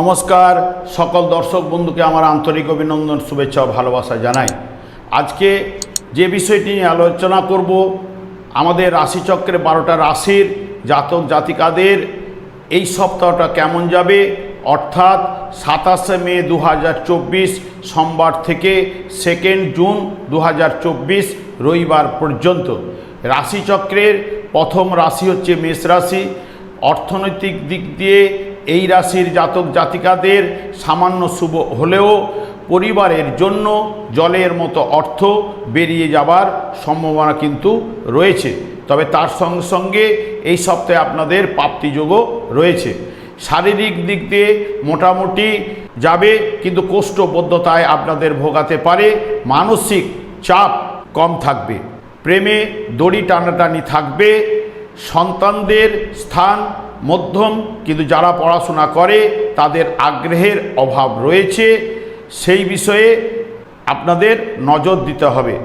নমস্কার, সকল দর্শক বন্ধুকে আমার আন্তরিক অভিনন্দন, শুভেচ্ছা ও ভালোবাসা জানাই। আজকে যে বিষয়টি নিয়ে আলোচনা করব, আমাদের রাশিচক্রে বারোটা রাশির জাতক জাতিকাদের এই সপ্তাহটা কেমন যাবে? অর্থাৎ সাতাশে মে দু হাজার চব্বিশ, সোমবার থেকে সেকেন্ড জুন দু হাজার চব্বিশ, রবিবার পর্যন্ত। রাশিচক্রের প্রথম রাশি হচ্ছে মেষ রাশি। অর্থনৈতিক দিক দিয়ে এই রাশির জাতক জাতিকাদের সামান্য শুভ হলেও পরিবারের জন্য জলের মতো অর্থ বেরিয়ে যাবার সম্ভাবনা কিন্তু রয়েছে। তবে তার সঙ্গে সঙ্গে এই সপ্তাহে আপনাদের প্রাপ্তিযোগও রয়েছে। শারীরিক দিক দিয়ে মোটামুটি যাবে, কিন্তু কোষ্ঠবদ্ধতায় আপনাদের ভোগাতে পারে মানসিক চাপ কম থাকবে। প্রেমে দড়ি টানাটানি থাকবে, সন্তানদের স্থান মধ্যম, কিন্তু যারা পড়াশোনা করে, তাদের আগ্রহের অভাব রয়েছে। সেই বিষয়ে আপনাদের নজর দিতে হবে।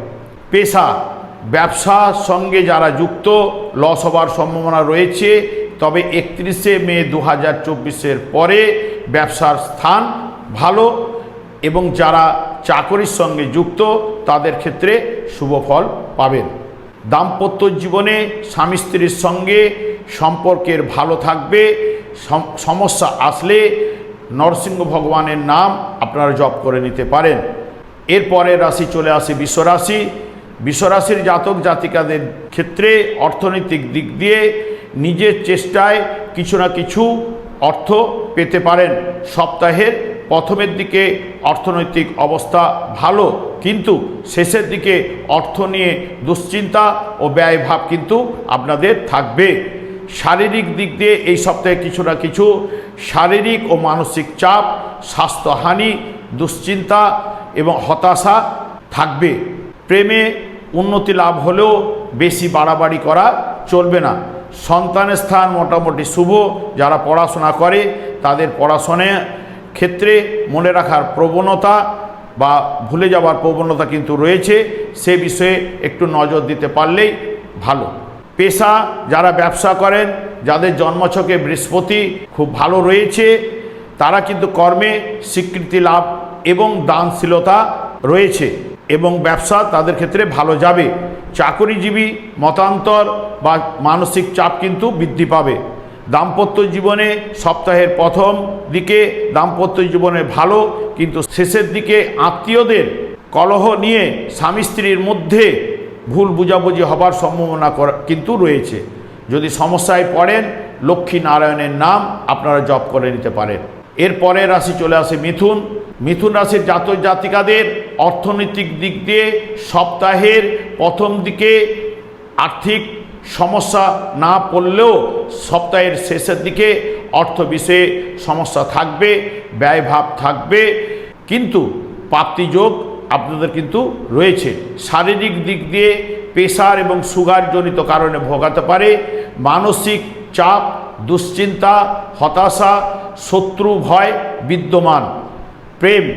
পেশা, ব্যবসার সঙ্গে যারা যুক্ত লস হবার সম্ভাবনা রয়েছে, তবে একত্রিশে মে দু হাজার পরে ব্যবসার স্থান ভালো এবং যারা চাকরির সঙ্গে যুক্ত, তাদের ক্ষেত্রে শুভ ফল পাবেন। দাম্পত্য জীবনে স্বামী স্ত্রীর সঙ্গে সম্পর্কের ভালো থাকবে সমস্যা আসলে নরসিংহ ভগবানের নাম আপনারা জপ করে নিতে পারেন। এরপরে রাশি চলে আসে বিশ্বরাশি। বিশ্বরাশির জাতক জাতিকাদের ক্ষেত্রে অর্থনৈতিক দিক দিয়ে নিজের চেষ্টায় কিছু না কিছু অর্থ পেতে পারেন। সপ্তাহের প্রথমের দিকে অর্থনৈতিক অবস্থা ভালো, কিন্তু শেষের দিকে অর্থ নিয়ে দুশ্চিন্তা ও ব্যয়ভাব কিন্তু আপনাদের থাকবে। শারীরিক দিক দিয়ে এই সপ্তাহে কিছু না কিছু শারীরিক ও মানসিক চাপ, স্বাস্থ্যহানি, দুশ্চিন্তা এবং হতাশা থাকবে। প্রেমে উন্নতি লাভ হলেও বেশি বাড়াবাড়ি করা চলবে না। সন্তানের স্থান মোটামুটি শুভ, যারা পড়াশোনা করে তাদের পড়াশোনা ক্ষেত্রে মনে রাখার প্রবণতা বা ভুলে যাওয়ার প্রবণতা কিন্তু রয়েছে, সে বিষয়ে একটু নজর দিতে পারলেই ভালো। পেশা যারা ব্যবসা করেন, যাদের জন্মছকে বৃহস্পতি খুব ভালো রয়েছে, তারা কিন্তু কর্মে স্বীকৃতি লাভ এবং দানশীলতা রয়েছে এবং ব্যবসা তাদের ক্ষেত্রে ভালো যাবে। চাকরিজীবী মতান্তর বা মানসিক চাপ কিন্তু বৃদ্ধি পাবে। দাম্পত্য জীবনে সপ্তাহের প্রথম দিকে দাম্পত্য জীবনে ভালো, কিন্তু শেষের দিকে আত্মীয়দের কলহ নিয়ে স্বামী স্ত্রীর মধ্যে ভুল বুঝাবুঝি হবার সম্ভাবনা কিন্তু রয়েছে। যদি সমস্যায় পড়েন, লক্ষ্মী নারায়ণের নাম আপনারা জপ করে নিতে পারেন। এরপরে রাশি চলে আসে মিথুন। মিথুন রাশির জাতক জাতিকাদের অর্থনৈতিক দিক দিয়ে সপ্তাহের প্রথম দিকে আর্থিক সমস্যা না পড়লেও সপ্তাহের শেষের দিকে অর্থ বিষয়ে সমস্যা থাকবে, ব্যয়ভাব থাকবে। কিন্তু প্রাপ্তিযোগ আপনাদের কিন্তু রয়েছে। শারীরিক দিক দিয়ে প্রেশার এবং সুগারজনিত কারণে ভোগাতে পারে, মানসিক চাপ, দুশ্চিন্তা, হতাশা, শত্রু ভয় বিদ্যমান। প্রেম,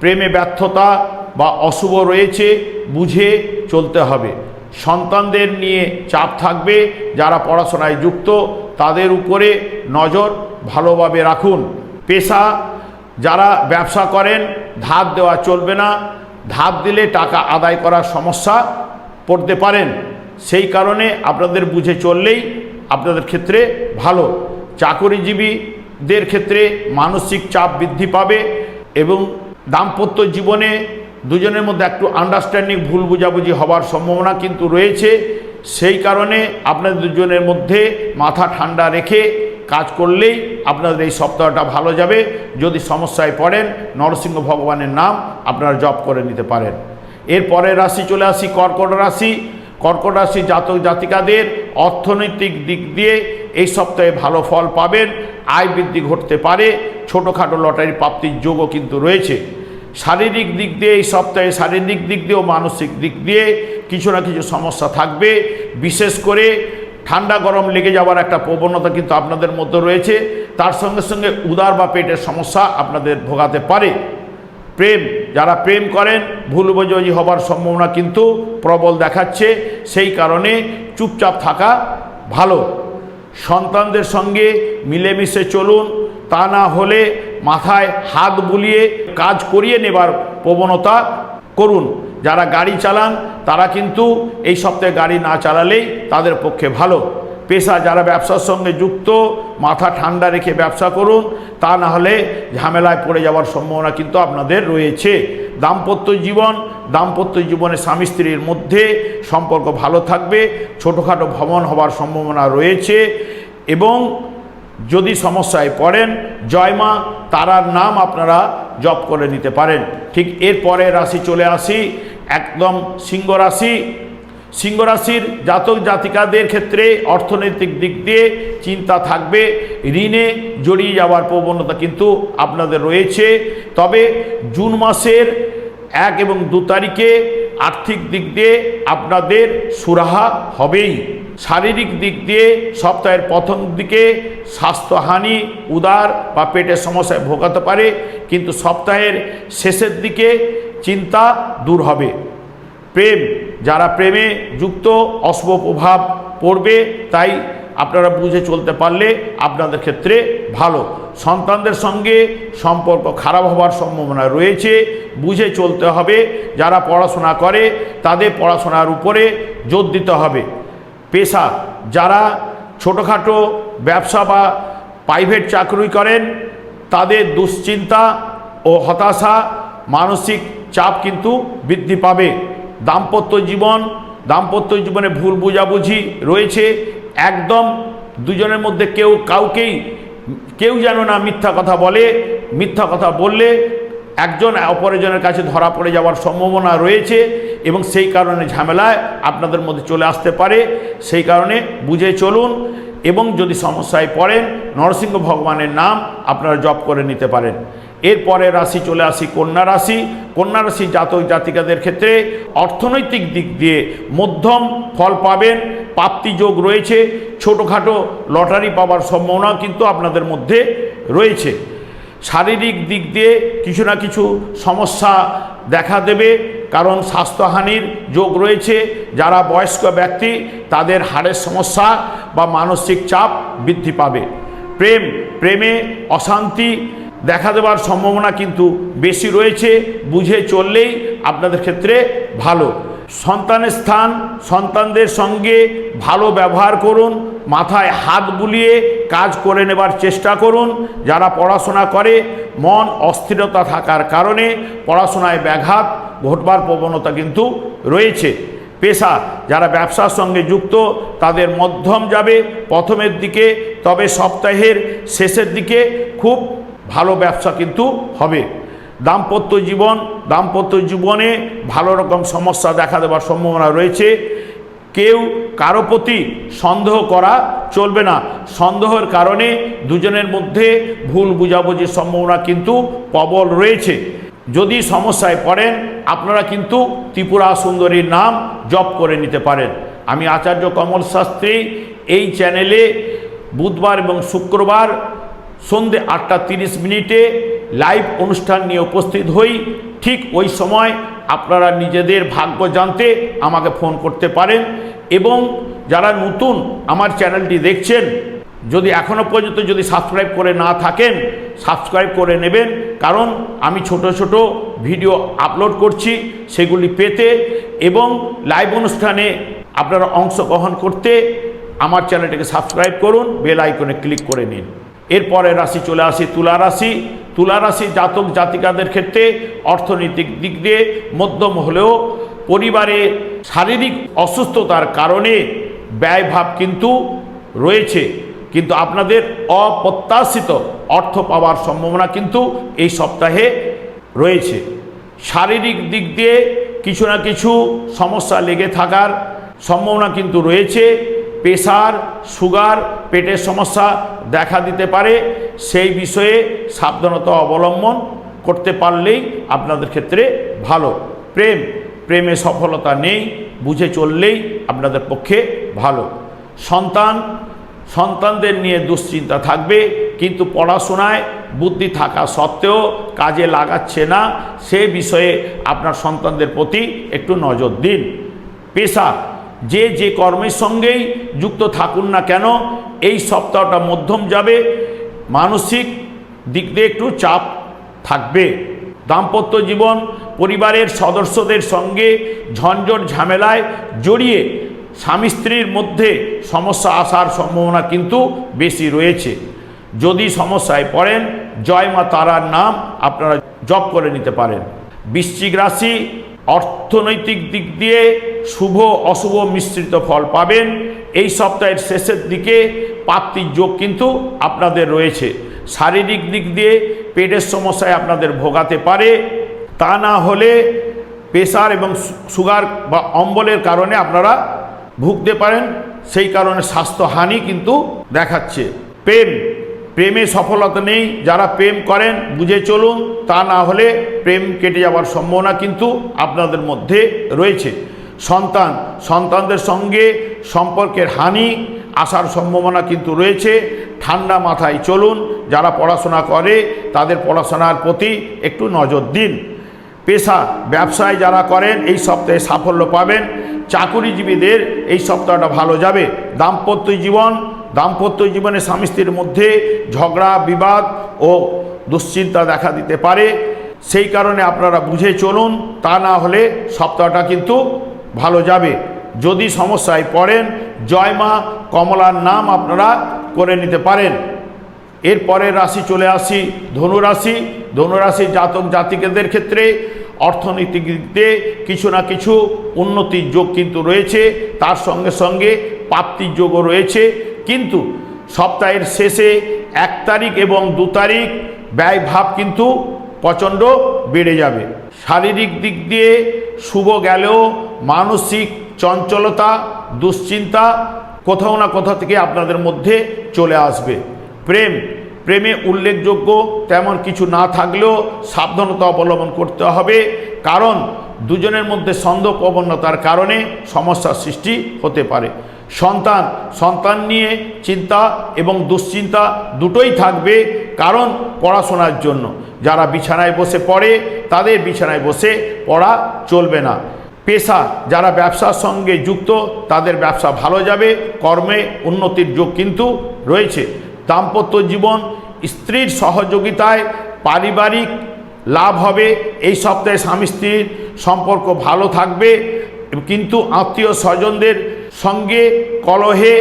প্রেমে ব্যর্থতা বা অশুভ রয়েছে, বুঝে চলতে হবে। সন্তানদের নিয়ে চাপ থাকবে, যারা পড়াশোনায় যুক্ত, তাদের উপরে নজর ভালোভাবে রাখুন। পেশা যারা ব্যবসা করেন, ধার দেওয়া চলবে না। ধার দিলে টাকা আদায় করার সমস্যা পড়তে পারেন। সেই কারণে আপনাদের বুঝে চললেই আপনাদের ক্ষেত্রে ভালো। চাকরিজীবীদের ক্ষেত্রে মানসিক চাপ বৃদ্ধি পাবে এবং দাম্পত্য জীবনে দুজনের মধ্যে একটু আন্ডারস্ট্যান্ডিং ভুল বুঝাবুঝি হবার সম্ভাবনা কিন্তু রয়েছে। সেই কারণে আপনাদের দুজনের মধ্যে মাথা ঠান্ডা রেখে কাজ করলেই আপনাদের এই সপ্তাহটা ভালো যাবে। যদি সমস্যায় পড়েন, নরসিংহ ভগবানের নাম আপনারা জপ করে নিতে পারেন। এরপরের রাশি চলে আসি, কর্কট রাশি। কর্কট রাশি জাতক জাতিকাদের অর্থনৈতিক দিক দিয়ে এই সপ্তাহে ভালো ফল পাবেন। আয় বৃদ্ধি ঘটতে পারে। ছোটোখাটো লটারি প্রাপ্তির যোগও কিন্তু রয়েছে। শারীরিক দিক দিয়ে এই সপ্তাহে শারীরিক দিক দিয়েও মানসিক দিক দিয়ে কিছু না কিছু সমস্যা থাকবে। বিশেষ করে ঠান্ডা গরম লেগে যাওয়ার একটা প্রবণতা কিন্তু আপনাদের মধ্যে রয়েছে। তার সঙ্গে সঙ্গে উদার বা পেটের সমস্যা আপনাদের ভোগাতে পারে। প্রেম, যারা প্রেম করেন ভুল বোঝাবুঝি হবার সম্ভাবনা কিন্তু প্রবল দেখাচ্ছে। সেই কারণে চুপচাপ থাকা ভালো। সন্তানদের সঙ্গে মিলেমিশে চলুন। তা না হলে মাথায় হাত বুলিয়ে কাজ করিয়ে নেবার প্রবণতা করুন। যারা গাড়ি চালান, তারা কিন্তু এই সপ্তাহে গাড়ি না চালালেই তাদের পক্ষে ভালো। পেশা যারা ব্যবসার সঙ্গে যুক্ত, মাথা ঠান্ডা রেখে ব্যবসা করুন, তা না হলে ঝামেলায় পড়ে যাওয়ার সম্ভাবনা কিন্তু আপনাদের রয়েছে। দাম্পত্য জীবন, দাম্পত্য জীবনে স্বামী স্ত্রীর মধ্যে সম্পর্ক ভালো থাকবে, ছোটোখাটো ভ্রমণ হওয়ার সম্ভাবনা রয়েছে এবং যদি সমস্যায় পড়েন জয়মা তারার নাম আপনারা জপ করে নিতে পারেন। ঠিক এরপরে রাশি চলে আসি, একদম সিংহ রাশি। সিংহ রাশির জাতক জাতিকাদের ক্ষেত্রে অর্থনৈতিক দিক দিয়ে চিন্তা থাকবে, ঋণে জড়িয়ে যাওয়ার প্রবণতা কিন্তু আপনাদের রয়েছে। তবে জুন মাসের এক এবং দু তারিখে আর্থিক দিক দিয়ে আপনাদের সুরাহা হবেই। শারীরিক দিক দিয়ে সপ্তাহের প্রথম দিকে স্বাস্থ্যহানি, উদার বা পেটের সমস্যায় ভোগাতে পারে, কিন্তু সপ্তাহের শেষের দিকে চিন্তা দূর হবে। প্রেম, যারা প্রেমে যুক্ত, অশুভ প্রভাব পড়বে, তাই আপনারা বুঝে চলতে পারলে আপনাদের ক্ষেত্রে ভালো। সন্তানদের সঙ্গে সম্পর্ক খারাপ হওয়ার সম্ভাবনা রয়েছে, বুঝে চলতে হবে। যারা পড়াশোনা করে, তাদের পড়াশোনার উপরে জোর দিতে হবে। পেশা। যারা ছোটোখাটো ব্যবসা বা প্রাইভেট চাকরি করেন, তাদের দুশ্চিন্তা ও হতাশা মানসিক চাপ কিন্তু বৃদ্ধি পাবে। দাম্পত্য জীবন, দাম্পত্য জীবনে ভুল বুঝাবুঝি রয়েছে। একদম দুজনের মধ্যে কেউ কাউকেই, কেউ যেন না মিথ্যা কথা বলে, মিথ্যা কথা বললে একজন অপরজনের কাছে ধরা পড়ে যাওয়ার সম্ভাবনা রয়েছে এবং সেই কারণে ঝামেলায় আপনাদের মধ্যে চলে আসতে পারে। সেই কারণে বুঝে চলুন এবং যদি সমস্যায় পড়েন, নরসিংহ ভগবানের নাম আপনারা জপ করে নিতে পারেন। এরপরে রাশি চলে আসি, কন্যা রাশি। কন্যা রাশি জাতক জাতিকাদের ক্ষেত্রে অর্থনৈতিক দিক দিয়ে মধ্যম ফল পাবেন, প্রাপ্তি যোগ রয়েছে। ছোটোখাটো লটারি পাওয়ার সম্ভাবনা কিন্তু আপনাদের মধ্যে রয়েছে। শারীরিক দিক দিয়ে কিছু না কিছু সমস্যা দেখা দেবে, কারণ স্বাস্থ্যহানির যোগ রয়েছে। যারা বয়স্ক ব্যক্তি, তাদের হাড়ের সমস্যা বা মানসিক চাপ বৃদ্ধি পাবে। প্রেম, প্রেমে অশান্তি দেখা দেওয়ার সম্ভাবনা কিন্তু বেশি রয়েছে, বুঝে চললেই আপনাদের ক্ষেত্রে ভালো। সন্তানের স্থান, সন্তানদের সঙ্গে ভালো ব্যবহার করুন মাথায় হাত বুলিয়ে কাজ করে নেবার চেষ্টা করুন। যারা পড়াশোনা করে, মন অস্থিরতা থাকার কারণে পড়াশোনায় ব্যাঘাত, ঘটবার প্রবণতা কিন্তু রয়েছে। পেশা, যারা ব্যবসার সঙ্গে যুক্ত, তাদের মধ্যম যাবে প্রথমের দিকে, তবে সপ্তাহের শেষের দিকে খুব ভালো ব্যবসা কিন্তু হবে। দাম্পত্য জীবন, দাম্পত্য জীবনে ভালো রকম সমস্যা দেখা দেওয়ার সম্ভাবনা রয়েছে। কেউ কারও প্রতি সন্দেহ করা চলবে না। সন্দেহের কারণে দুজনের মধ্যে ভুল বুঝাবুঝির সম্ভাবনা কিন্তু প্রবল রয়েছে। যদি সমস্যায় পড়েন, আপনারা কিন্তু ত্রিপুরা সুন্দরীর নাম জপ করে নিতে পারেন। আমি আচার্য কমল শাস্ত্রী এই চ্যানেলে বুধবার এবং শুক্রবার সন্ধে আটটা তিরিশ মিনিটে লাইভ অনুষ্ঠান নিয়ে উপস্থিত হই। ঠিক ওই সময় আপনারা নিজেদের ভাগ্য জানতে আমাকে ফোন করতে পারেন এবং যারা নতুন আমার চ্যানেলটি দেখছেন, যদি এখনও পর্যন্ত যদি সাবস্ক্রাইব করে না থাকেন, সাবস্ক্রাইব করে নেবেন। কারণ আমি ছোট ছোট ভিডিও আপলোড করছি সেগুলি পেতে এবং লাইভ অনুষ্ঠানে আপনারা অংশগ্রহণ করতে আমার চ্যানেলটিকে সাবস্ক্রাইব করুন, বেল আইকনে ক্লিক করে নিন। এরপরে রাশি চলে আসি তুলা রাশি। তুলা রাশি জাতক জাতিকাদের ক্ষেত্রে অর্থনৈতিক দিক দিয়ে মধ্যম হলেও পরিবারে শারীরিক অসুস্থতার কারণে ব্যয়ভাব কিন্তু রয়েছে। কিন্তু আপনাদের অপ্রত্যাশিত অর্থ পাওয়ার সম্ভাবনা কিন্তু এই সপ্তাহে রয়েছে। শারীরিক দিক দিয়ে কিছু না কিছু সমস্যা লেগে থাকার সম্ভাবনা কিন্তু রয়েছে। প্রেশার সুগার, পেটের সমস্যা দেখা দিতে পারে। সেই বিষয়ে সাবধানতা অবলম্বন করতে পারলেই আপনাদের ক্ষেত্রে ভালো। প্রেম, প্রেমে সফলতা নেই, বুঝে চললেই আপনাদের পক্ষে ভালো। সন্তান, সন্তানদের নিয়ে দুশ্চিন্তা থাকবে, কিন্তু পড়াশোনায় বুদ্ধি থাকা সত্ত্বেও কাজে লাগাচ্ছে না। সে বিষয়ে আপনার সন্তানদের প্রতি একটু নজর দিন। পেশা যে যে কর্মের সঙ্গেই যুক্ত থাকুন না কেন, এই সপ্তাহটা মধ্যম যাবে, মানসিক দিক দিয়ে একটু চাপ থাকবে। দাম্পত্য জীবন, পরিবারের সদস্যদের সঙ্গে ঝঞ্ঝট ঝামেলায় জড়িয়ে স্বামী স্ত্রীর মধ্যে সমস্যা আসার সম্ভাবনা কিন্তু বেশি রয়েছে। যদি সমস্যায় পড়েন, জয় মা তারার নাম আপনারা জপ করে নিতে পারেন। বৃশ্চিক রাশি অর্থনৈতিক দিক দিয়ে শুভ, অশুভ মিশ্রিত ফল পাবেন। এই সপ্তাহের শেষের দিকে প্রাপ্তির যোগ কিন্তু আপনাদের রয়েছে। শারীরিক দিক দিয়ে পেটের সমস্যায় আপনাদের ভোগাতে পারে। তা না হলে প্রেশার এবং সুগার বা অম্বলের কারণে আপনারা ভুগতে পারেন। সেই কারণে স্বাস্থ্যহানি কিন্তু দেখাচ্ছে। প্রেম প্রেমে সফলতা নেই, যারা প্রেম করেন, বুঝে চলুন, তা না হলে প্রেম কেটে যাওয়ার সম্ভাবনা কিন্তু আপনাদের মধ্যে রয়েছে। সন্তান, সন্তানদের সঙ্গে সম্পর্কের হানি আসার সম্ভাবনা কিন্তু রয়েছে। ঠান্ডা মাথায় চলুন, যারা পড়াশোনা করে, তাদের পড়াশোনার প্রতি একটু নজর দিন। পেশা, ব্যবসায় যারা করেন, এই সপ্তাহে সাফল্য পাবেন। চাকুরিজীবীদের এই সপ্তাহটা ভালো যাবে। দাম্পত্য জীবন দাম্পত্য জীবনে স্বামী স্ত্রীর মধ্যে ঝগড়া, বিবাদ ও দুশ্চিন্তা দেখা দিতে পারে। সেই কারণে আপনারা বুঝে চলুন, তা না হলে সপ্তাহটা কিন্তু ভালো যাবে। যদি সমস্যায় পড়েন, জয় মা কমলার নাম আপনারা করে নিতে পারেন। এরপরের রাশি চলে আসি, ধনুরাশি। ধনুরাশি জাতক জাতিকেদের ক্ষেত্রে অর্থনৈতিক দিক দিয়ে কিছু না কিছু উন্নতির যোগ কিন্তু রয়েছে। তার সঙ্গে সঙ্গে প্রাপ্তির যোগও রয়েছে। কিন্তু সপ্তাহের শেষে এক তারিখ এবং দু তারিখ ব্যয় ভাব কিন্তু প্রচণ্ড বেড়ে যাবে। শারীরিক দিক দিয়ে শুভ গেলেও মানসিক চঞ্চলতা, দুশ্চিন্তা কোথাও না কোথাও থেকে আপনাদের মধ্যে চলে আসবে। প্রেম, প্রেমে উল্লেখযোগ্য তেমন কিছু না থাকলেও সাবধানতা অবলম্বন করতে হবে। কারণ দুজনের মধ্যে সন্দেহ প্রবণতার কারণে সমস্যার সৃষ্টি হতে পারে। সন্তান সন্তান নিয়ে চিন্তা এবং দুশ্চিন্তা দুটোই থাকবে কারণ পড়াশোনার জন্য। যারা বিছানায় বসে পড়ে, তাদের বিছানায় বসে পড়া চলবে না। পেশা, যারা ব্যবসার সঙ্গে যুক্ত, তাদের ব্যবসা ভালো যাবে, কর্মে উন্নতির যোগ কিন্তু রয়েছে। দাম্পত্য জীবন, স্ত্রীর সহযোগিতায় পারিবারিক লাভ হবে, এই সপ্তাহে স্বামী স্ত্রীর সম্পর্ক ভালো থাকবে, কিন্তু আত্মীয় স্বজনদের সঙ্গে কলহে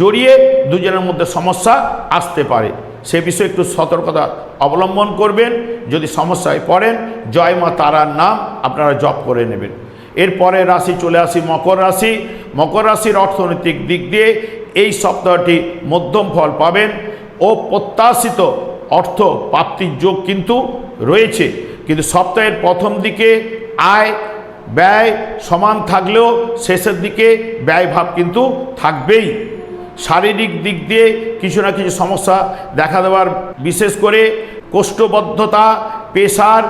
জড়িয়ে দুজনের মধ্যে সমস্যা আসতে পারে। সে বিষয়ে একটু সতর্কতা অবলম্বন করবেন। যদি সমস্যায় পড়েন, জয় মা তারার নাম আপনারা জপ করে নেবেন। এরপরে রাশি চলে আসি মকর রাশি। মকর রাশির অর্থনৈতিক দিক দিয়ে এই সপ্তাহটি মধ্যম ফল পাবেন ও প্রত্যাশিত অর্থ প্রাপ্তির যোগ কিন্তু রয়েছে। কিন্তু সপ্তাহের প্রথম দিকে আয় ব্যয় সমান থাকলেও শেষের দিকে ব্যয়ভাব কিন্তু থাকবেই। শারীরিক দিক দিয়ে কিছু না কিছু সমস্যা দেখা দেওয়ার, বিশেষ করে কোষ্ঠবদ্ধতা, পেশার,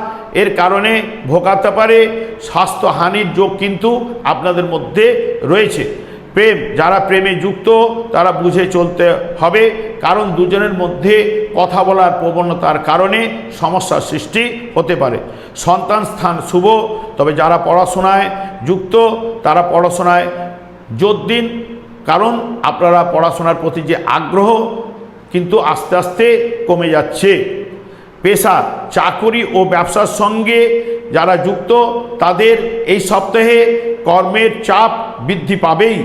এর কারণে ভোগাতে পারে, স্বাস্থ্যহানির যোগ কিন্তু আপনাদের মধ্যে রয়েছে। প্রেম, যারা প্রেমে যুক্ত, তারা বুঝে চলতে হবে। কারণ দুজনের মধ্যে কথা বলার প্রবণতার কারণে সমস্যার সৃষ্টি হতে পারে। সন্তান স্থান শুভ, তবে যারা পড়াশোনায় যুক্ত, তারা পড়াশোনায় জোর দিন কারণ আপনারা পড়াশোনার প্রতি যে আগ্রহ, কিন্তু আস্তে আস্তে কমে যাচ্ছে। পেশা, চাকুরি ও ব্যবসার সঙ্গে যারা যুক্ত, তাদের এই সপ্তাহে কর্মের চাপ বৃদ্ধি পাবেই।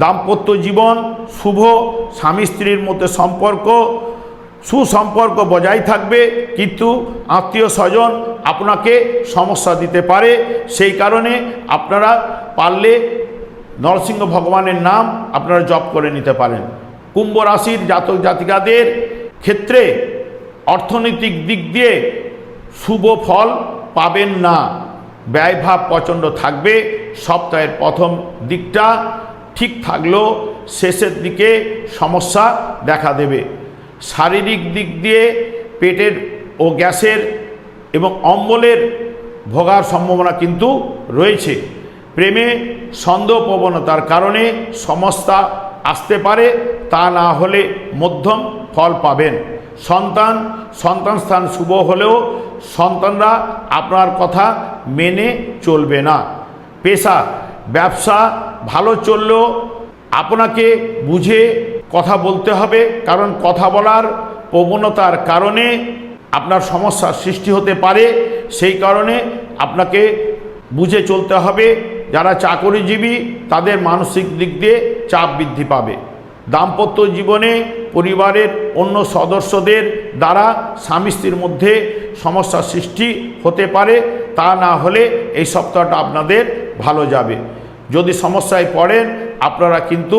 দাম্পত্য জীবন, শুভ, স্বামী স্ত্রীর মধ্যে সম্পর্ক, সুসম্পর্ক বজায় থাকবে, কিন্তু আত্মীয় স্বজন আপনাকে সমস্যা দিতে পারে। সেই কারণে আপনারা পারলে নরসিংহ ভগবানের নাম আপনারা জপ করে নিতে পারেন। কুম্ভ রাশির জাতক জাতিকাদের ক্ষেত্রে অর্থনৈতিক দিক দিয়ে শুভ ফল পাবেন না। ব্যয়ভাব প্রচণ্ড থাকবে। সপ্তাহের প্রথম দিকটা ঠিক থাকলেও শেষের দিকে সমস্যা দেখা দেবে। শারীরিক দিক দিয়ে পেটের ও গ্যাসের এবং অম্বলের ভোগার সম্ভাবনা কিন্তু রয়েছে। প্রেমে সন্দেহ প্রবণতার কারণে সমস্যা আসতে পারে, তা না হলে মধ্যম ফল পাবেন। সন্তান সন্তান স্থান শুভ হলেও সন্তানরা আপনার কথা মেনে চলবে না। পেশা, ব্যবসা ভালো চললেও আপনাকে বুঝে কথা বলতে হবে, কারণ কথা বলার প্রবণতার কারণে আপনার সমস্যার সৃষ্টি হতে পারে। সেই কারণে আপনাকে বুঝে চলতে হবে, যারা চাকরিজীবী তাদের মানসিক দিক দিয়ে চাপ বৃদ্ধি পাবে। দাম্পত্য জীবনে পরিবারের অন্য সদস্যদের দ্বারা স্বামী স্ত্রীর মধ্যে সমস্যার সৃষ্টি হতে পারে। তা না হলে এই সপ্তাহটা আপনাদের ভালো যাবে। যদি সমস্যায় পড়েন, আপনারা কিন্তু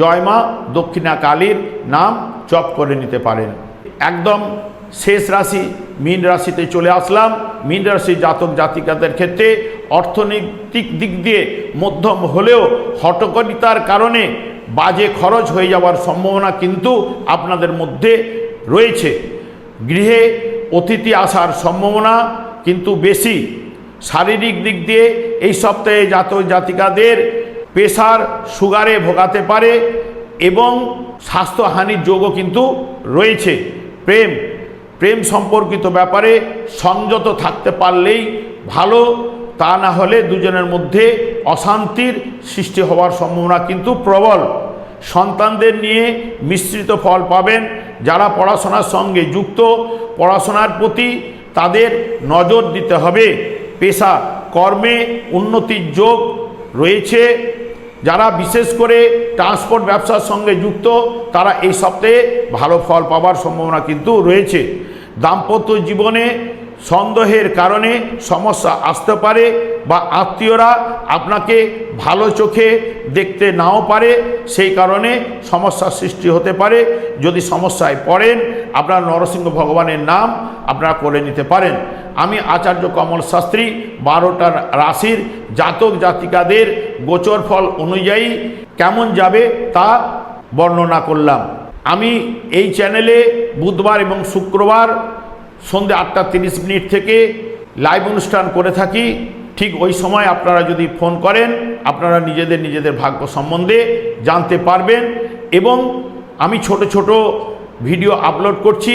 জয়মা দক্ষিণা কালীর নাম জপ করে নিতে পারেন। একদম শেষ রাশি, মীন রাশিতে চলে আসলাম। মীন রাশির জাতক জাতিকাদের ক্ষেত্রে অর্থনৈতিক দিক দিয়ে মধ্যম হলেও হটকরিতার কারণে বাজে খরচ হয়ে যাওয়ার সম্ভাবনা কিন্তু আপনাদের মধ্যে রয়েছে। গৃহে অতিথি আসার সম্ভাবনা কিন্তু বেশি। শারীরিক দিক দিয়ে এই সপ্তাহে জাত জাতিকাদের প্রেশার, সুগারে ভোগাতে পারে এবং স্বাস্থ্যহানির যোগও কিন্তু রয়েছে। প্রেম প্রেম সম্পর্কিত ব্যাপারে সংযত থাকতে পারলেই ভালো, তা না হলে দুজনের মধ্যে অশান্তির সৃষ্টি হওয়ার সম্ভাবনা কিন্তু প্রবল। সন্তানদের নিয়ে মিশ্রিত ফল পাবেন যারা পড়াশোনার সঙ্গে যুক্ত। পড়াশোনার প্রতি তাদের নজর দিতে হবে। পেশা, কর্মে উন্নতির যোগ রয়েছে। যারা বিশেষ করে ট্রান্সপোর্ট ব্যবসার সঙ্গে যুক্ত, তারা এই সপ্তাহে ভালো ফল পাওয়ার সম্ভাবনা কিন্তু রয়েছে। দাম্পত্য জীবনে সন্দেহের কারণে সমস্যা আসতে পারে বা আত্মীয়রা আপনাকে ভালো চোখে দেখতে নাও পারে, সেই কারণে সমস্যার সৃষ্টি হতে পারে। যদি সমস্যায় পড়েন, আপনার নরসিংহ ভগবানের নাম আপনারা করে নিতে পারেন। আমি আচার্য কমল শাস্ত্রী বারোটা রাশির জাতক জাতিকাদের গোচর ফল অনুযায়ী কেমন যাবে তা বর্ণনা করলাম। আমি এই চ্যানেলে বুধবার এবং শুক্রবার সন্ধ্যে আটটা তিরিশ মিনিট থেকে লাইভ অনুষ্ঠান করে থাকি। ঠিক ওই সময় আপনারা যদি ফোন করেন, আপনারা নিজেদের নিজেদের ভাগ্য সম্বন্ধে জানতে পারবেন এবং আমি ছোট ছোট ভিডিও আপলোড করছি।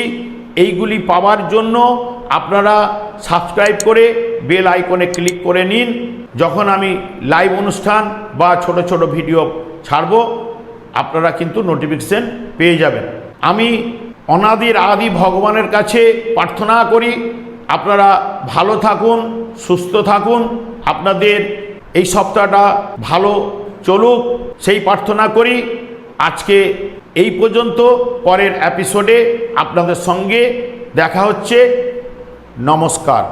এইগুলি পাওয়ার জন্য আপনারা সাবস্ক্রাইব করে বেল আইকনে ক্লিক করে নিন। যখন আমি লাইভ অনুষ্ঠান বা ছোট ছোট ভিডিও ছাড়ব, আপনারা কিন্তু নোটিফিকেশন পেয়ে যাবেন। আমি অনাদির আদি ভগবানের কাছে প্রার্থনা করি। আপনারা ভালো থাকুন, সুস্থ থাকুন। আপনাদের এই সপ্তাহটা ভালো চলুক, সেই প্রার্থনা করি। আজকে এই পর্যন্ত, পরের এপিসোডে আপনাদের সঙ্গে দেখা হচ্ছে। নমস্কার।